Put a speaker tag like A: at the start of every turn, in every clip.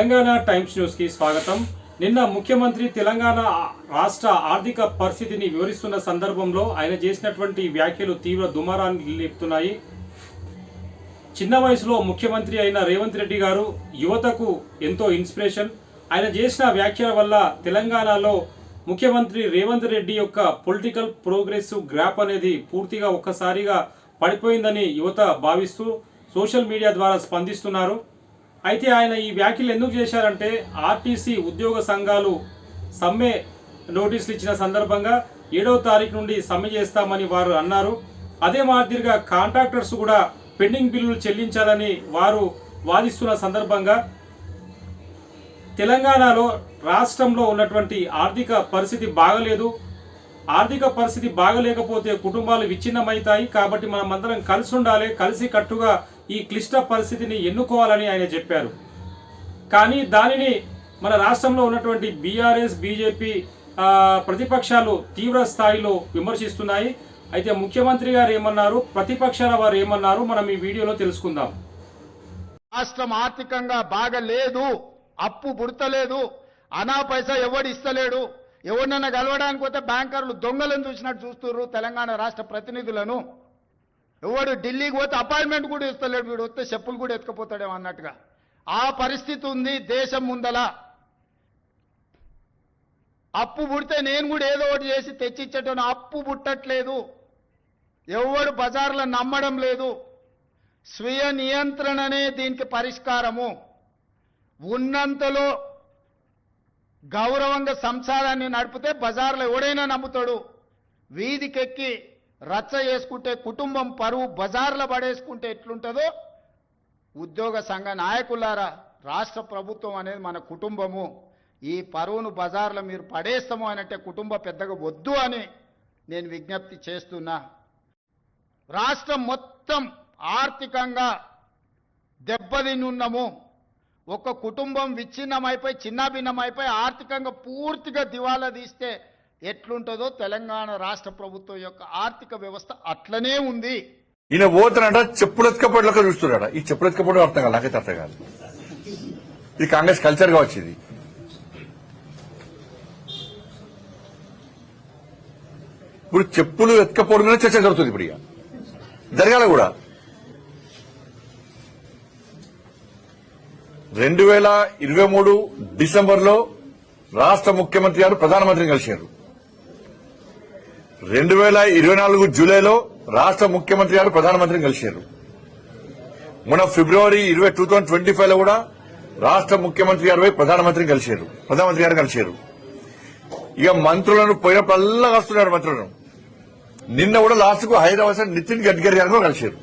A: Telangana times న్యూస్కి స్వాగతం. నిన్న ముఖ్యమంత్రి తెలంగాణ రాష్ట్ర ఆర్థిక పరిస్థితిని వివరిస్తున్న సందర్భంలో ఆయన చేసినటువంటి వ్యాఖ్యలు తీవ్ర దుమారాన్ని లేపుతున్నాయి. చిన్న వయసులో ముఖ్యమంత్రి అయిన రేవంత్ రెడ్డి గారు యువతకు ఎంతో ఇన్స్పిరేషన్. ఆయన చేసిన వ్యాఖ్యల వల్ల తెలంగాణలో ముఖ్యమంత్రి రేవంత్ రెడ్డి యొక్క పొలిటికల్ ప్రోగ్రెస్ గ్రాప్ అనేది పూర్తిగా ఒక్కసారిగా పడిపోయిందని యువత భావిస్తూ సోషల్ మీడియా ద్వారా స్పందిస్తున్నారు. అయితే ఆయన ఈ వ్యాఖ్యలు ఎందుకు చేశారంటే ఆర్టీసీ ఉద్యోగ సంఘాలు సమ్మె నోటీసులు ఇచ్చిన సందర్భంగా ఏడవ తారీఖు నుండి సమ్మె చేస్తామని వారు అన్నారు. అదే మాదిరిగా కాంట్రాక్టర్స్ కూడా పెండింగ్ బిల్లులు చెల్లించాలని వారు వాదిస్తున్న సందర్భంగా తెలంగాణలో రాష్ట్రంలో ఉన్నటువంటి ఆర్థిక పరిస్థితి బాగలేదు. ఆర్థిక పరిస్థితి బాగలేకపోతే కుటుంబాలు విచ్ఛిన్నమవుతాయి. కాబట్టి మనం అందరం కలిసి ఉండాలి కలిసి కట్టుగా ఈ క్లిష్ట పరిస్థితిని ఎన్నుకోవాలని ఆయన చెప్పారు. కానీ దానిని మన రాష్ట్రంలో ఉన్నటువంటి బీఆర్ఎస్ బీజేపీ ప్రతిపక్షాలు తీవ్ర స్థాయిలో విమర్శిస్తున్నాయి. అయితే ముఖ్యమంత్రి గారు ఏమన్నారు? ప్రతిపక్షాల వారు ఏమన్నారు? మనం ఈ వీడియోలో తెలుసుకుందాం.
B: రాష్ట్రం ఆర్థికంగా బాగలేదు అప్పు పుడతలేదు అనా పైసా ఎవడు ఇస్తలేడు ఎవరినైనా కలవడానికి పోతే బ్యాంకర్లు దొంగలను చూసినట్టు చూస్తున్నారు తెలంగాణ రాష్ట్ర ప్రతినిధులను. ఎవడు ఢిల్లీకి పోతే అపాయింట్మెంట్ కూడా ఇస్తలేడు వీడు వస్తే చెప్పులు కూడా ఎత్తుకపోతాడేమో అన్నట్టుగా. ఆ పరిస్థితి ఉంది దేశం ముందల. అప్పు పుడితే నేను కూడా ఏదో ఒకటి చేసి తెచ్చిచ్చేటను అప్పు పుట్టట్లేదు. ఎవడు బజార్లో నమ్మడం లేదు. స్వీయ నియంత్రణనే దీనికి పరిష్కారము. ఉన్నంతలో గౌరవంగా సంసారాన్ని నడిపితే బజార్లో ఎవడైనా నమ్ముతాడు. వీధికెక్కి రచ్చ చేసుకుంటే కుటుంబం పరువు బజార్లో పడేసుకుంటే ఎట్లుంటుందో ఉద్యోగ సంఘ నాయకులారా రాష్ట్ర ప్రభుత్వం అనేది మన కుటుంబము. ఈ పరువును బజార్లో మీరు పడేస్తాము అనంటే కుటుంబ పెద్దగా వద్దు అని నేను విజ్ఞప్తి చేస్తున్నా. రాష్ట్రం మొత్తం ఆర్థికంగా దెబ్బతినున్నాము ఒక కుటుంబం విచ్ఛిన్నమైపోయి చిన్నాభిన్నమైపోయి ఆర్థికంగా పూర్తిగా దివాలా తీస్తే ఎట్లుంటుందో తెలంగాణ రాష్ట్ర ప్రభుత్వం యొక్క ఆర్థిక వ్యవస్థ అట్లనే ఉంది.
C: ఈయన పోతానంట చెప్పులు ఎత్తుకపోవడం చూస్తున్నాడ ఈ చెప్పులు అర్థం కాదు నాకైతే అర్థం కాదు. ఇది కాంగ్రెస్ కల్చర్గా వచ్చింది. ఇప్పుడు చెప్పులు ఎత్తుకపోవడం మీద చర్చ జరుగుతుంది ఇప్పుడు ఇక. జరగాల కూడా. రెండు వేల ఇరవై మూడు డిసెంబర్లో రాష్ట్ర ముఖ్యమంత్రి గారు ప్రధానమంత్రిని కలిశారు. రెండు వేల ఇరవై నాలుగు జూలైలో రాష్ట్ర ముఖ్యమంత్రి గారు ప్రధానమంత్రిని కలిశారు. మన ఫిబ్రవరి ఇరవై టూ థౌసండ్ ట్వంటీ ఫైవ్లో కూడా రాష్ట్ర ముఖ్యమంత్రి గారు పోయి ప్రధానమంత్రిని కలిశారు. ప్రధానమంత్రి గారు కలిశారు. ఇక మంత్రులను పోయినప్పుడల్లా వస్తున్నారు మంత్రులను. నిన్న కూడా లాస్ట్కు హైదరాబాద్ నితిన్ గడ్కరీ గారు కూడా కలిశారు.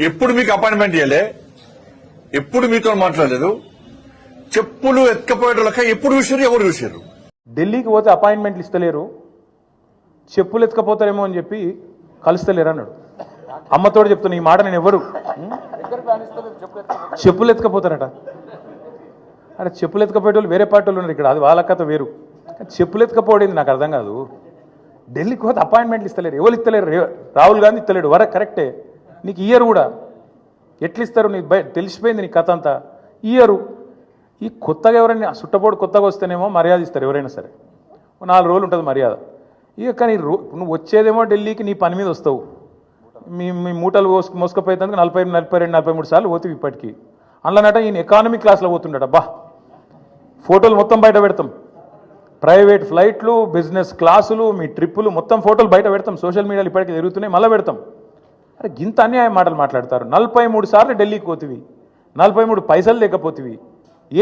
C: ఎప్పుడు మీకు అపాయింట్మెంట్ ఇవ్వలే ఎప్పుడు మీతో మాట్లాడలేదు? చెప్పులు ఎత్తుకపోయేటోళ్ళక ఎప్పుడు చూసారు ఎవరు చూసారు
D: ఢిల్లీకి పోతే అపాయింట్మెంట్లు ఇస్తలేరు. చెప్పులు ఎత్తుకపోతారేమో అని చెప్పి కలుస్తలేరు అన్నాడు. అమ్మతోడు చెప్తున్నా ఈ మాట నేను ఎవరు చెప్పులు ఎత్తుకపోతారట. అంటే చెప్పులు ఎత్తుకపోయేటోళ్ళు వేరే పార్టీ వాళ్ళు ఉన్నారు ఇక్కడ. అది వాళ్ళ కథ వేరు. చెప్పులు ఎత్తుకపోవడం నాకు అర్థం కాదు. ఢిల్లీకి పోతే అపాయింట్మెంట్లు ఇస్తలేరు. ఎవరు ఇస్తలేరు? రాహుల్ గాంధీ ఇస్తలేడు. వర కరెక్టే. నీకు ఇయర్ కూడా ఎట్లా ఇస్తారు నీకు బయ తెలిసిపోయింది నీ కథ అంతా. ఇయరు ఈ కొత్తగా ఎవరైనా సుట్టపోడు కొత్తగా వస్తేనేమో మర్యాద ఇస్తారు ఎవరైనా సరే. నాలుగు రోజులు ఉంటుంది మర్యాద. ఇక కానీ రో నువ్వు వచ్చేదేమో ఢిల్లీకి నీ పని మీద వస్తావు. మీ మీ మూటలు మోసుకు మోసుకపోయేందుకు నలభై నలభై రెండు నలభై మూడు సార్లు పోతుంది ఇప్పటికీ. అందులోనట ఈయన ఎకానమీ క్లాస్లో పోతుండట. బా ఫోటోలు మొత్తం బయట పెడతాం. ప్రైవేట్ ఫ్లైట్లు బిజినెస్ క్లాసులు మీ ట్రిప్పులు మొత్తం ఫోటోలు బయట పెడతాం. సోషల్ మీడియాలో ఇప్పటికీ తిరుగుతున్నాయి మళ్ళీ పెడతాం. అరే గింత అన్యాయం మాటలు మాట్లాడతారు. నలభై మూడు సార్లు ఢిల్లీకి పోతివి. నలభై మూడు పైసలు లేకపోతుంది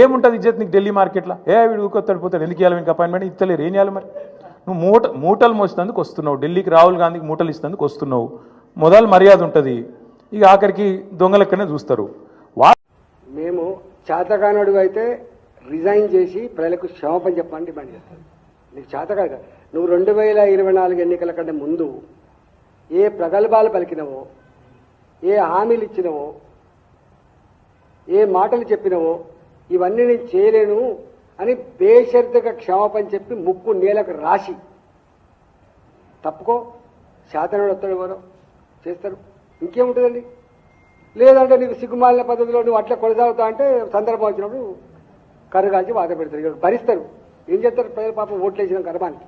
D: ఏముంటుంది ఇజ్జత్ నీకు ఢిల్లీ మార్కెట్లో? ఏ వీడు ఊకొత్తాడు పోతాడు ఎందుకు ఇవ్వాలి ఇంకా అపాయింట్మెంట్ ఇస్తలేరు ఏం చేయాలి మరి? నువ్వు మూట మూటలు మోసినందుకు వస్తున్నావు. ఢిల్లీకి రాహుల్ గాంధీకి మూటలు ఇస్తేందుకు వస్తున్నావు. మొదలు మర్యాద ఉంటుంది. ఇక ఆఖరికి దొంగలెక్కనే చూస్తారు. వా
E: మేము చేతకానుడు అయితే రిజైన్ చేసి ప్రజలకు క్షమాపణ చెప్పమని డిమాండ్ చేస్తాను నీకు చేతకాదు నువ్వు రెండు వేల ఇరవై నాలుగు ఎన్నికల కంటే ముందు ఏ ప్రగల్భాలు పలికినవో ఏ హామీలు ఇచ్చినవో ఏ మాటలు చెప్పినవో ఇవన్నీ నేను చేయలేను అని బేషరతుగా క్షమాపణ చెప్పి ముక్కు నేలకు రాసి తప్పుకో శాతనుడు వస్తాడు ఎవరో చేస్తారు. ఇంకేముంటుందండి? లేదంటే నీకు సిగ్గుమాలిన పద్ధతిలో నువ్వు అట్లా కొనసాగుతా అంటే సందర్భం వచ్చినప్పుడు కర్రగాల్చి బాధ పెడతారు. భరిస్తారు. ఏం చేస్తారు? ప్రజల పాపం ఓట్లేసిన గర్భానికి. కర్మానికి